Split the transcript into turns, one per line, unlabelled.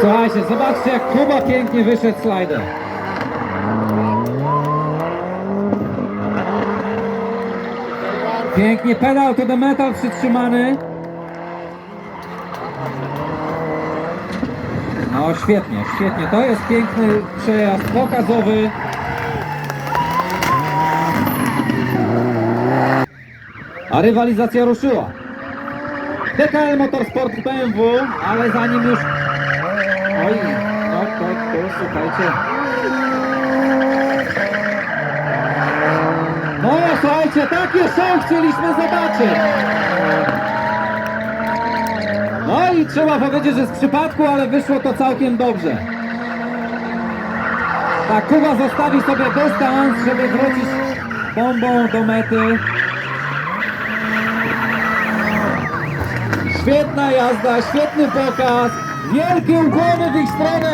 Słuchajcie, zobaczcie jak Kuba pięknie wyszedł slajdem. Pięknie, pedal to the metal przytrzymany. No świetnie, świetnie. To jest piękny przejazd pokazowy. A rywalizacja ruszyła. DKL Motorsport BMW, ale zanim już... Oj, no to tu, słuchajcie. No słuchajcie, takie show chcieliśmy zobaczyć. No i trzeba powiedzieć, że z przypadku, ale wyszło to całkiem dobrze. Tak, Kuba zostawi sobie dystans, żeby wrócić bombą do mety. Świetna jazda, świetny pokaz. Wielkie ukłony w ich stronę.